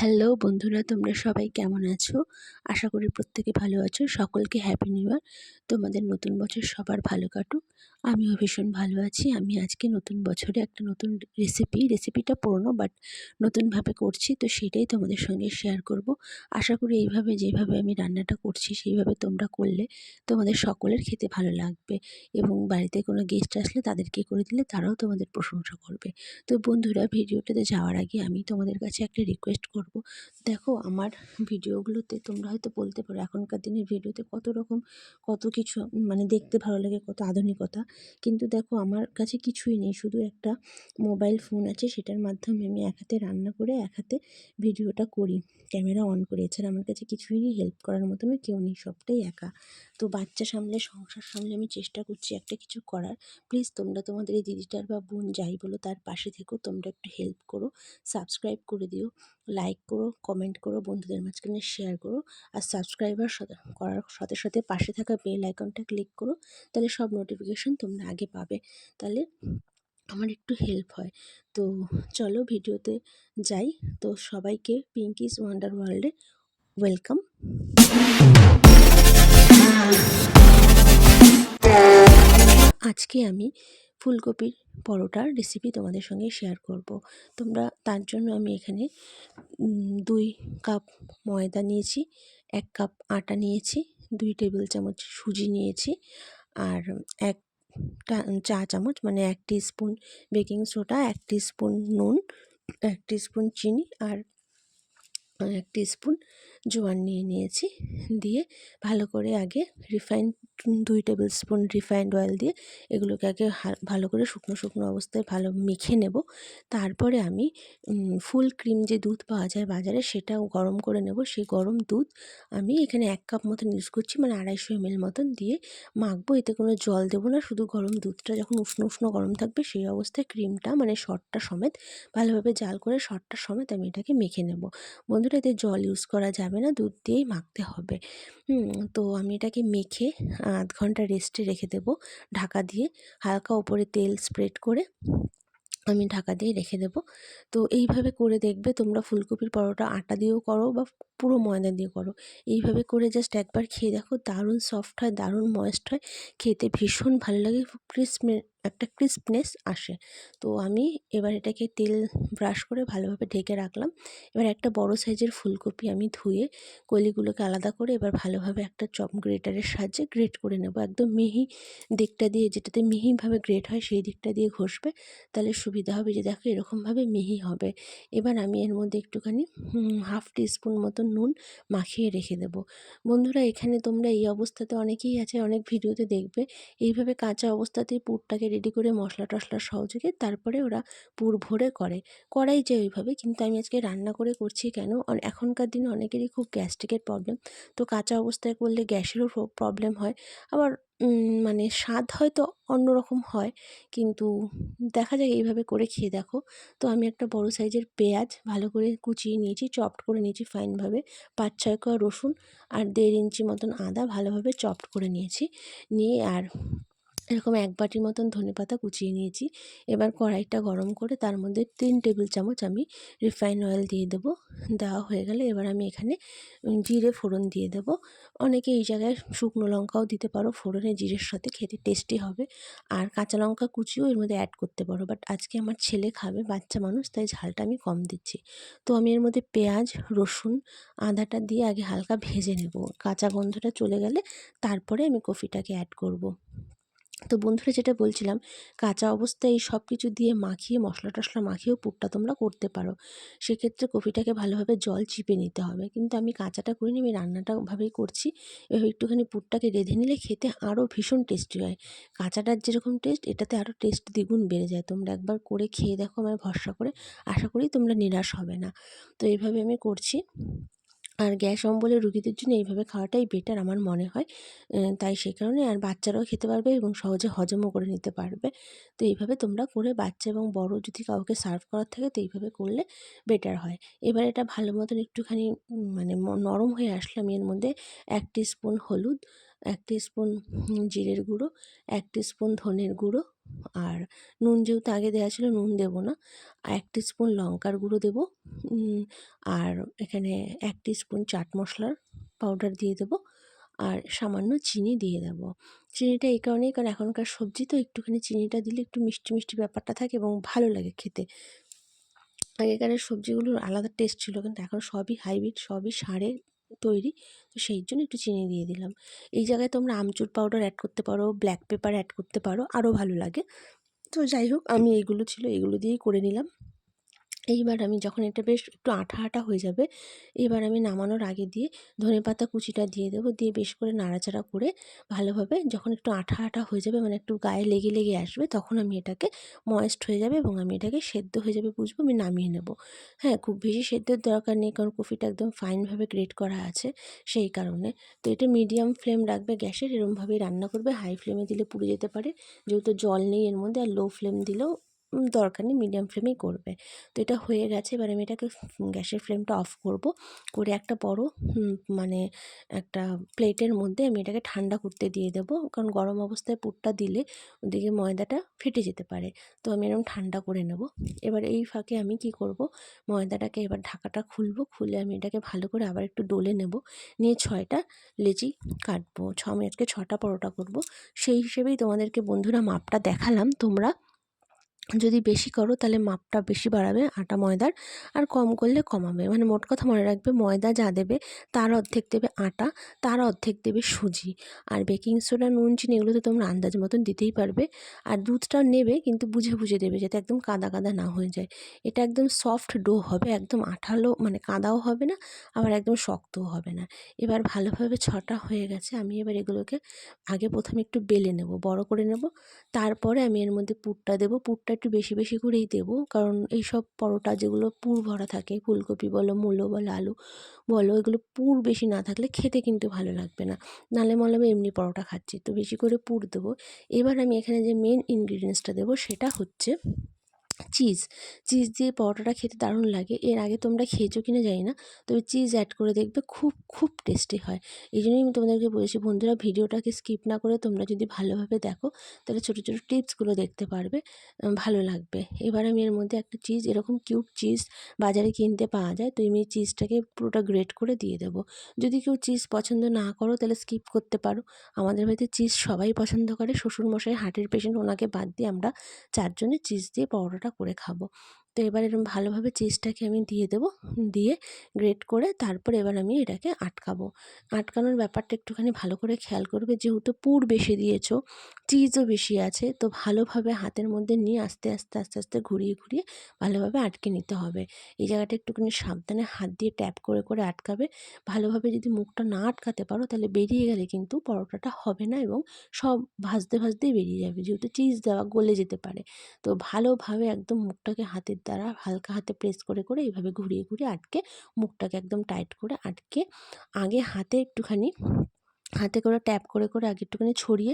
Hello বন্ধুরা, তোমরা সবাই কেমন আছো? আশা করি প্রত্যেকে ভালো আছো। সকলকে হ্যাপি নিউ ইয়ার তোমাদের নতুন বছর সবার ভালো কাটুক। আমিও ভীষণ ভালো আছি। আমি আজকে নতুন বছরে একটা নতুন রেসিপি রেসিপিটা পুরনো বাট নতুনভাবে করছি। তো সেটাই তোমাদের সঙ্গে শেয়ার করব। আশা করি এইভাবে যেভাবে আমি রান্নাটা করছি, সেইভাবে তোমরা করলে তোমাদের সকলের খেতে ভালো লাগবে এবং বাড়িতে কোনো গেস্ট আসলে তাদেরকে করে দিলে তারাও তোমাদের প্রশংসা করবে। তো বন্ধুরা, ভিডিওটাতে যাওয়ার আগে আমি তোমাদের কাছে একটা রিকোয়েস্ট করব। দেখো, আমার ভিডিওগুলোতে তোমরা হয়তো বলতে পারো, এখনকার দিনের ভিডিওতে কত রকম, কত কিছু মানে দেখতে ভালো লাগে, কত আধুনিকতা। কিন্তু দেখো আমার কাছে কিছুই নেই। শুধু একটা মোবাইল ফোন আছে, সেটার মাধ্যমে আমি এক হাতে রান্না করে, এক হাতে ভিডিওটা করি, ক্যামেরা অন করে। এছাড়া আমার কাছে কিছুই নেই হেল্প করার মতনও কেউ নেই, সবটাই একা। তো বাচ্চা সামলে, সংসার সামলে আমি চেষ্টা করছি একটা কিছু করার। প্লিজ তোমরা তোমাদের এই দিদিটার বা বোন যাই বলো, তার পাশে থেকো, তোমরা একটু হেল্প করো সাবস্ক্রাইব করে দিও লাইক করো কমেন্ট করো, বন্ধুদের মাঝখানে শেয়ার করো, আর সাবস্ক্রাইবার করার সাথে সাথে পাশে থাকা বেল আইকনটা ক্লিক করো, তাহলে সব নোটিফিকেশান তোমরা আগে পাবে। তাহলে আমার একটু হেল্প হয়। তো চলো ভিডিওতে যাই। তো সবাইকে পিঙ্কিস ওয়ান্ডার ওয়ার্ল্ডে ওয়েলকাম আজকে আমি ফুলকপির পরোটার রেসিপি তোমাদের সঙ্গে শেয়ার করব। তোমরা তার জন্য আমি এখানে দুই কাপ ময়দা নিয়েছি এক কাপ আটা নিয়েছি দুই টেবিল চামচ সুজি নিয়েছি আর এক চা চামচ মানে এক স্পুন বেকিং সোডা, এক স্পুন নুন, এক স্পুন চিনি আর এক স্পুন জোয়ান নিয়ে নিয়েছি। দিয়ে ভালো করে আগে রিফাইন দুই টেবিল স্পুন রিফাইন্ড অয়েল দিয়ে এগুলোকে আগে ভালো করে শুকনো শুকনো অবস্থায় ভালো মেখে নেব। তারপরে আমি ফুল ক্রিম যে দুধ পাওয়া যায় বাজারে সেটাও গরম করে নেব। সেই গরম দুধ আমি এখানে এক কাপ মতন ইউজ করছি মানে আড়াইশো এমএল মতন দিয়ে মাখবো। এতে কোনো জল দেবো না, শুধু গরম দুধটা যখন উষ্ণ উষ্ণ গরম থাকবে সেই অবস্থায় ক্রিমটা মানে শর্টটা সমেত ভালোভাবে জাল করে শর্টটা সমেত আমি এটাকে মেখে নেব। বন্ধুরা এতে জল ইউজ করা যাবে না, দুধ দিয়েই মাখতে হবে। তো আমি এটাকে মেখে আধ ঘণ্টা রেস্টে রেখে দেবো। ঢাকা দিয়ে হালকা ওপরে তেল স্প্রেড করে আমি ঢাকা দিয়ে রেখে দেবো। তো এইভাবে করে দেখবে তোমরা ফুলকপির পরোটা আটা দিয়েও করো বা পুরো ময়দা দিয়ে করো। এইভাবে করে জাস্ট একবার খেয়ে দেখো, দারুণ সফট হয়, দারুণ ময়েস্ট হয়, খেতে ভীষণ ভালো লাগে ক্রিসমে একটা ক্রিস্পনেস আসে। তো আমি এবার এটাকে তেল ব্রাশ করে ভালোভাবে ঢেকে রাখলাম। এবার একটা বড় সাইজের ফুলকপি আমি ধুয়ে কলিগুলোকে আলাদা করে এবার ভালোভাবে একটা চপ গ্রেটারের সাহায্যে গ্রেট করে নেব। একদম মিহি দিকটা দিয়ে যেটাতে মিহিভাবে গ্রেট হয় সেই দিকটা দিয়ে ঘষবে, তাহলে সুবিধা হবে যে দেখো এরকমভাবে মিহি হবে। এবার আমি এর মধ্যে একটুখানি হাফ টিস্পুন মতো নুন মাখিয়ে রেখে দেব। বন্ধুরা, এখানে তোমরা এই অবস্থাতে অনেকেই আছে, অনেক ভিডিওতে দেখবে। এইভাবে কাঁচা অবস্থাতেই পুরটাকে রেডি করে মশলা টশলা সহযোগে তারপরে ওরা পুর ভরে করে। করাই যায় ওইভাবে, কিন্তু আমি আজকে রান্না করে করছি কেন? এখনকার দিনে অনেকেরই খুব গ্যাস্ট্রিকের প্রবলেম। তো কাঁচা অবস্থায় করলে গ্যাসেরও প্রবলেম হয়। আবার মানে স্বাদ হয়তো অন্যরকম হয়, কিন্তু দেখা যায় এইভাবে করে খেয়ে দেখো। তো আমি একটা বড় সাইজের পেঁয়াজ ভালো করে কুচিয়ে নিয়েছি, চপড করে নিয়েছি ফাইনভাবে। পাঁচ, ছয় কোয়া রসুন আর দেড় ইঞ্চি মতন আদা ভালোভাবে চপড করে নিয়েছি। নিয়ে আর এরকম এক বাটির মতন ধনে পাতা কুচিয়ে নিয়েছি। এবার কড়াইটা গরম করে তার মধ্যে তিন টেবিল চামচ আমি রিফাইন অয়েল দিয়ে দেবো। দেওয়া হয়ে গেলে এবার আমি এখানে জিরে ফোড়ন দিয়ে দেব। অনেকে এই জায়গায় শুকনো লঙ্কাও দিতে পারো, ফোড়নে জিরের সাথে খেতে টেস্টি হবে। আর কাঁচা লঙ্কা কুচিও এর মধ্যে অ্যাড করতে পারো। বাট আজকে আমার ছেলে খাবে, বাচ্চা মানুষ, তাই ঝালটা আমি কম দিচ্ছি। তো আমি এর মধ্যে পেঁয়াজ, রসুন, আদাটা দিয়ে আগে হালকা ভেজে নেব। কাঁচা গন্ধটা চলে গেলে তারপরে আমি কফিটাকে অ্যাড করব। তো বন্ধুরা যেটা বলছিলাম, কাঁচা অবস্থায় এই সব কিছু দিয়ে মাখিয়ে, মশলা টশলা মাখিয়েও পুরটা তোমরা করতে পারো। সেক্ষেত্রে কপিটাকে ভালোভাবে জল চিপে নিতে হবে। কিন্তু আমি কাঁচাটা করিনি, আমি রান্নাটা ভাবেই করছি। এভাবে একটুখানি পুরটাকে রেঁধে নিলে খেতে আরও ভীষণ টেস্টি হয়। কাঁচাটার যেরকম টেস্ট, এটাতে আরও টেস্ট দ্বিগুণ বেড়ে যায়। তোমরা একবার করে খেয়ে দেখো আমার ভরসা করে। আশা করি তোমরা নিরাশ হবে না। তো এইভাবে আমি করছি। আর গ্যাস অম্বলের রুগীদের জন্য এইভাবে খাওয়াটাই বেটার আমার মনে হয়। তাই সে কারণে আর বাচ্চারাও খেতে পারবে এবং সহজে হজমও করে নিতে পারবে। তো এইভাবে তোমরা করে বাচ্চা এবং বড় যদি কাউকে সার্ভ করার থাকে তো এইভাবে করলে বেটার হয়। এবার এটা ভালো মতন একটুখানি মানে নরম হয়ে আসলে আমি এর মধ্যে এক স্পুন হলুদ, এক স্পুন জিরের গুঁড়ো, এক স্পুন ধনের গুঁড়ো আর নুন যেহেতু আগে দেওয়া ছিল নুন দেবো না, আর এক স্পুন লঙ্কার গুঁড়ো দেবো আর এখানে এক স্পুন চাট মশলার পাউডার দিয়ে দেবো, আর সামান্য চিনি দিয়ে দেবো। চিনিটা এই কারণেই, কারণ এখনকার সবজি তো একটুখানি চিনিটা দিলে একটু মিষ্টি মিষ্টি ব্যাপারটা থাকে এবং ভালো লাগে খেতে। আগেকারের সবজিগুলোর আলাদা টেস্ট ছিল, কিন্তু এখন সবই হাইব্রিড সবই সারের তৈরি। তো সেই জন্য একটু চিনি দিয়ে দিলাম। এই জায়গায় তোমরা আমচুর পাউডার অ্যাড করতে পারো ব্ল্যাক পেপার অ্যাড করতে পারো আরও ভালো লাগে। তো যাই হোক, আমি এইগুলো ছিল এগুলো দিয়েই করে নিলাম। এইবার আমি যখন এটা বেশ একটু আঠা আঠা হয়ে যাবে, এবার আমি নামানোর আগে দিয়ে ধনেপাতা কুচিটা দিয়ে দেবো, দিয়ে বেশ করে নাড়াচাড়া করে ভালোভাবে যখন একটু আঠা আঠা হয়ে যাবে মানে একটু গায়ে লেগে লেগে আসবে, তখন আমি এটাকে ময়েস্ট হয়ে যাবে এবং আমি এটাকে সেদ্ধ হয়ে যাবে বুঝব, আমি নামিয়ে নেব। হ্যাঁ খুব বেশি সেদ্ধের দরকার নেই, কারণ কফিটা একদম ফাইনভাবে গ্রেট করা আছে সেই কারণে। তো এটা মিডিয়াম ফ্লেম রাখবে গ্যাসের, এরমভাবেই রান্না করবে, হাই ফ্লেমে দিলে পুড়ে যেতে পারে। যেহেতু জল নেই এর মধ্যে, আর লো ফ্লেম দিলেও দরকার নেই মিডিয়াম ফ্লেমেই করবে। তো এটা হয়ে গেছে, এবার আমি এটাকে গ্যাসের ফ্লেমটা অফ করব। করে একটা বড় মানে একটা প্লেটের মধ্যে আমি এটাকে ঠান্ডা করতে দিয়ে দেবো। কারণ গরম অবস্থায় পুরটা দিলে ওদিকে ময়দাটা ফেটে যেতে পারে। তো আমি এরকম ঠান্ডা করে নেব। এবার এই ফাঁকে আমি কি করব, ময়দাটাকে এবার ঢাকাটা খুলবো, খুলে আমি এটাকে ভালো করে আবার একটু ডলে নেব। নিয়ে ছয়টা লেচি কাটবো, ছ আমি আজকে ছটা পরোটা করব। সেই হিসেবেই তোমাদেরকে বন্ধুরা মাপটা দেখালাম। তোমরা যদি বেশি করো তাহলে মাপটা বেশি বাড়াবে আটা, ময়দার আর কম করলে কমাবে। মানে মোট কথা মনে রাখবে ময়দা যা দেবে তার অর্ধেক দেবে আটা, তার অর্ধেক দেবে সুজি। আর বেকিং সোডা নুন, চিনি এগুলো তো তোমরা আন্দাজ মতন দিতেই পারবে। আর দুধটা নেবে কিন্তু বুঝে বুঝে দেবে যাতে একদম কাদা কাদা না হয়ে যায়। এটা একদম সফট ডো হবে, একদম আঠালো মানে কাদাও হবে না, আবার একদম শক্তও হবে না। এবার ভালোভাবে ছটা হয়ে গেছে, আমি এবার এগুলোকে আগে প্রথমে একটু বেলে নেব, বড় করে নেব। তারপরে আমি এর মধ্যে পুরটা দেবো। পুরটা একটু বেশি বেশি করেই দেব। কারণ এই সব পরোটা যেগুলো পুর ভরা থাকে, ফুলকপি বলো, মূলো বলো, আলু বলো, এগুলো পুর বেশি না থাকলে খেতে কিন্তু ভালো লাগবে না। নালে মলাবে এমনি পরোটা খাচ্ছি। তো বেশি করে পুর দেবো। এবার আমি এখানে যে মেন ইনগ্রিডিয়েন্টসটা দেবো সেটা হচ্ছে চিজ চিজ দিয়ে পরোটাটা খেতে দারুণ লাগে। এর আগে তোমরা খেয়েছো কিনা জানি না, তবে চিজ অ্যাড করে দেখবে খুব খুব টেস্টি হয়। এই জন্যই আমি তোমাদেরকে বলেছি, বন্ধুরা ভিডিওটাকে স্কিপ না করে তোমরা যদি ভালোভাবে দেখো, তাহলে ছোটো ছোটো টিপসগুলো দেখতে পারবে ভালো লাগবে। এবার আমি এর মধ্যে একটা চিজ এরকম কিউব চিজ বাজারে কিনতে পাওয়া যায়, তো আমি চিজটাকে পুরোটা গ্রেট করে দিয়ে দেবো। যদি কেউ চিজ পছন্দ না করো, তাহলে স্কিপ করতে পারো। আমাদের বাড়িতে চিজ সবাই পছন্দ করে, শ্বশুরমশাই হার্টের পেশেন্ট ওনাকে বাদ দিয়ে আমরা চারজনে চিজ দিয়ে পরোটাটা করে খাব। এবার এরকম ভালোভাবে চিজটাকে আমি দিয়ে দেবো। দিয়ে গ্রেট করে তারপর এবার আমি এটাকে আটকাবো। আটকানোর ব্যাপারটা একটুখানি ভালো করে খেয়াল করবে, যেহেতু পুর বেশি দিয়েছ চিজও বেশি আছে, তো ভালোভাবে হাতের মধ্যে নিয়ে আস্তে আস্তে আস্তে আস্তে ঘুরিয়ে ঘুরিয়ে ভালোভাবে আটকে নিতে হবে। এই জায়গাটা একটুখানি সাবধানে হাত দিয়ে ট্যাপ করে করে আটকাবে। ভালোভাবে যদি মুখটা না আটকাতে পারো, তাহলে বেরিয়ে গেলে কিন্তু পরোটাটা হবে না এবং সব ভাজতে, ভাজতেই বেরিয়ে যাবে, যেহেতু চিজ দেওয়া গলে যেতে পারে। তো ভালোভাবে একদম মুখটাকে হাতের দ্বারা হালকা হাতে প্রেস করে করে এইভাবে ঘুরিয়ে ঘুরিয়ে আটকে মুখটাকে একদম টাইট করে আটকে আগে হাতে একটুখানি হাতে করে ট্যাপ করে করে আগে একটুখানি ছড়িয়ে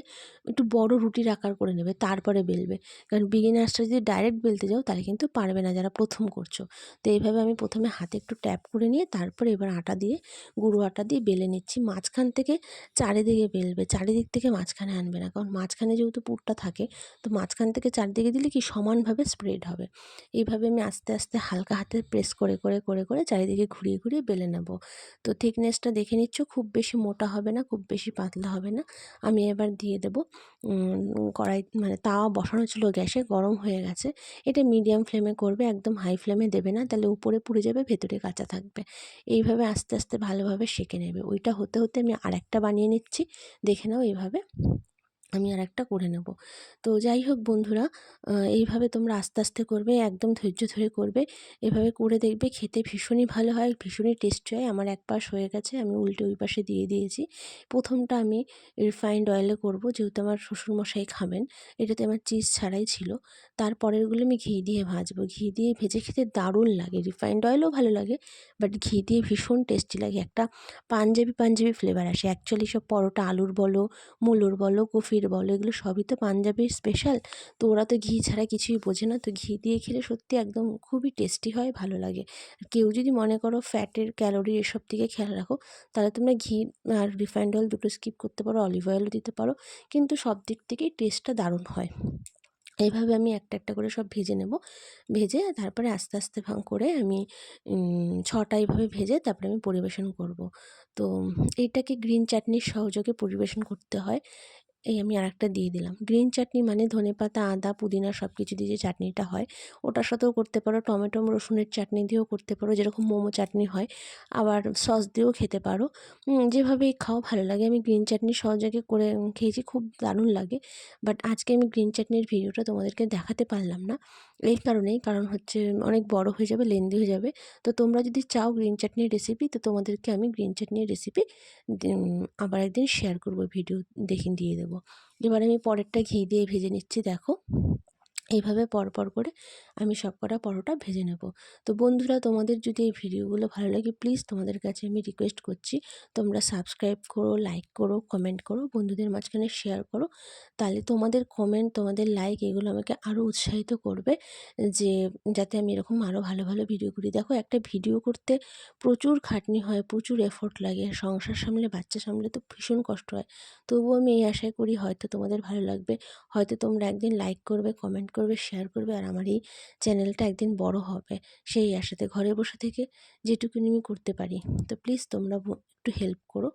একটু বড় রুটির আকার করে নেবে, তারপরে বেলবে। কারণ বিগিনার্সরা যদি ডাইরেক্ট বেলতে যাও তাহলে কিন্তু পারবে না যারা প্রথম করছ। তো এইভাবে আমি প্রথমে হাতে একটু ট্যাপ করে নিয়ে তারপরে এবার আটা দিয়ে, গুঁড়ো আটা দিয়ে বেলে নিচ্ছি। মাঝখান থেকে চারিদিকে বেলবে, চারিদিক থেকে মাঝখানে আনবে না। কারণ মাঝখানে যেহেতু পুরটা থাকে, তো মাঝখান থেকে চারদিকে দিলে কি সমানভাবে স্প্রেড হবে। এইভাবে আমি আস্তে আস্তে হালকা হাতে প্রেস করে করে করে করে চারিদিকে ঘুরিয়ে ঘুরিয়ে বেলে নেব। তো থিকনেসটা দেখে নিচ্ছ, খুব বেশি মোটা হবে না, খুব বেশি পাতলা হবে না। আমি এবার দিয়ে দেবো কড়াই মানে তাওয়া বসানো ছিল গ্যাসে, গরম হয়ে গেছে। এটা মিডিয়াম ফ্লেমে করবে, একদম হাই ফ্লেমে দেবে না, তাহলে উপরে পুড়ে যাবে, ভেতরে কাঁচা থাকবে। এইভাবে আস্তে আস্তে ভালোভাবে সেঁকে নেবে। ওইটা হতে হতে আমি আরেকটা বানিয়ে নিচ্ছি। দেখে নাও এইভাবে। আমি আর একটা করে নেব। তো যাই হোক বন্ধুরা এইভাবে তোমরা আস্তে আস্তে করবে, একদম ধৈর্য ধরে করবে। এভাবে করে দেখবে খেতে ভীষণই ভালো হয়, ভীষণই টেস্টি হয়। আমার এক পাশ হয়ে গেছে, আমি উল্টে ওই পাশে দিয়ে দিয়েছি। প্রথমটা আমি রিফাইন্ড অয়েলে করব, যেহেতু আমার শ্বশুরমশাই খাবেন, এটাতে আমার চিজ ছাড়াই ছিল। তারপরেরগুলো আমি ঘি দিয়ে ভাজবো। ঘি দিয়ে ভেজে খেতে দারুণ লাগে। রিফাইন্ড অয়েলও ভালো লাগে বাট ঘি দিয়ে ভীষণ টেস্টি লাগে। একটা পাঞ্জাবি পাঞ্জাবি ফ্লেভার আসে। অ্যাকচুয়ালি সব পরোটা, আলুর বলো, মুলোর বলো কফির বলো, এগুলো সবই তো পাঞ্জাবির স্পেশাল তো ওরা তো ঘি ছাড়া কিছুই বোঝে না। তো ঘি দিয়ে খেলে সত্যি একদম খুবই টেস্টি হয়, ভালো লাগে। কেউ যদি মনে করো ফ্যাটের ক্যালোরি এসব দিকে খেয়াল রাখো, তাহলে তোমরা ঘি আর রিফাইন্ড অয়েল দুটো স্কিপ করতে পারো অলিভ অয়েলও দিতে পারো। কিন্তু সব দিক থেকেই টেস্টটা দারুণ হয়। এইভাবে আমি একটা একটা করে সব ভেজে নেব। ভেজে তারপরে আস্তে আস্তে ভাঙ করে আমি ছটা এইভাবে ভেজে তারপরে আমি পরিবেশন করব। তো এইটাকে গ্রিন চাটনির সহযোগে পরিবেশন করতে হয়। এই আমি আরেকটা দিয়ে দিলাম। গ্রিন চাটনি মানে ধনেপাতা আদা, পুদিনা সব কিছু দিয়ে যে চাটনিটা হয়, ওটার সাথেও করতে পারো। টমেটো, রসুনের চাটনি দিয়েও করতে পারো, যেরকম মোমো চাটনি হয়। আবার সস দিয়েও খেতে পারো। যেভাবেই খাও ভালো লাগে। আমি গ্রিন চাটনি সহযোগে করে খেয়েছি, খুব দারুণ লাগে। বাট আজকে আমি গ্রিন চাটনির ভিডিওটা তোমাদেরকে দেখাতে পারলাম না। এই কারণেই, কারণ হচ্ছে অনেক বড় হয়ে যাবে, লেন্দি হয়ে যাবে। তো তোমরা যদি চাও গ্রিন চাটনির রেসিপি তো তোমাদেরকে আমি গ্রিন চাটনির রেসিপি আবার একদিন শেয়ার করব ভিডিও, দেখে দিয়ে দেবো। এবার আমি পরেরটা ঘি দিয়ে ভেজে নিচ্ছি দেখো। এইভাবে পরপর করে আমি সব কটা পরোটা ভেজে নেব। তো বন্ধুরা, তোমাদের যদি এই ভিডিওগুলো ভালো লাগে প্লিজ তোমাদের কাছে আমি রিকোয়েস্ট করছি। তোমরা সাবস্ক্রাইব করো লাইক করো কমেন্ট করো, বন্ধুদের মাঝখানে শেয়ার করো। তাহলে তোমাদের কমেন্ট তোমাদের লাইক এগুলো আমাকে আরও উৎসাহিত করবে যে, যাতে আমি এরকম আরও ভালো ভালো ভিডিও করি। দেখো, একটা ভিডিও করতে প্রচুর খাটনি হয়, প্রচুর এফোর্ট লাগে। সংসার সামলে, বাচ্চা সামলে তো ভীষণ কষ্ট হয়। তবুও আমি এই আশায় করি হয়তো তোমাদের ভালো লাগবে। হয়তো তোমরা একদিন লাইক করবে কমেন্ট করবে শেয়ার করবে আর আমার এই চ্যানেলটা একদিন বড় হবে। সেই আশাতে ঘরে বসে থেকে যেটুকুনি আমি করতে পারি। তো প্লিজ তোমরা একটু হেল্প করো।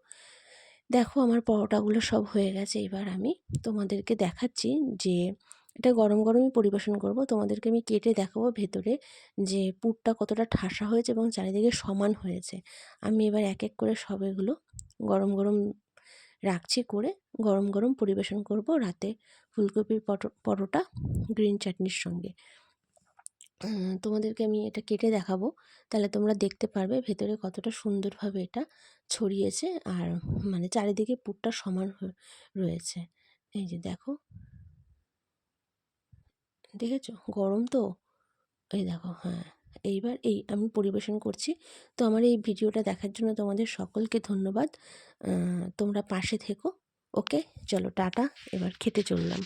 দেখো আমার পরোটাগুলো সব হয়ে গেছে। এবার আমি তোমাদেরকে দেখাচ্ছি যে, এটা গরম গরমই পরিবেশন করব। তোমাদেরকে আমি কেটে দেখাবো ভেতরে যে পুরটা কতটা ঠাসা হয়েছে এবং চারিদিকে সমান হয়েছে। আমি এবার এক এক করে সব এগুলো গরম গরম রাখছি করে গরম গরম পরিবেশন করব রাতে ফুলকপির পরোটা, গ্রিন চাটনির সঙ্গে। তোমাদেরকে আমি এটা কেটে দেখাবো। তাহলে তোমরা দেখতে পারবে ভেতরে কতটা সুন্দরভাবে এটা ছড়িয়েছে আর মানে চারিদিকে পুরটা সমান রয়েছে। এই যে দেখো। দেখেছ? গরম তো? এই দেখো হ্যাঁ। এইবার এই আমি পরিবেশন করছি। তো আমার এই ভিডিওটা দেখার জন্য তোমাদের সকলকে ধন্যবাদ। তোমরা পাশে থেকো। ওকে? চলো, টাটা। এবার খেতে চললাম।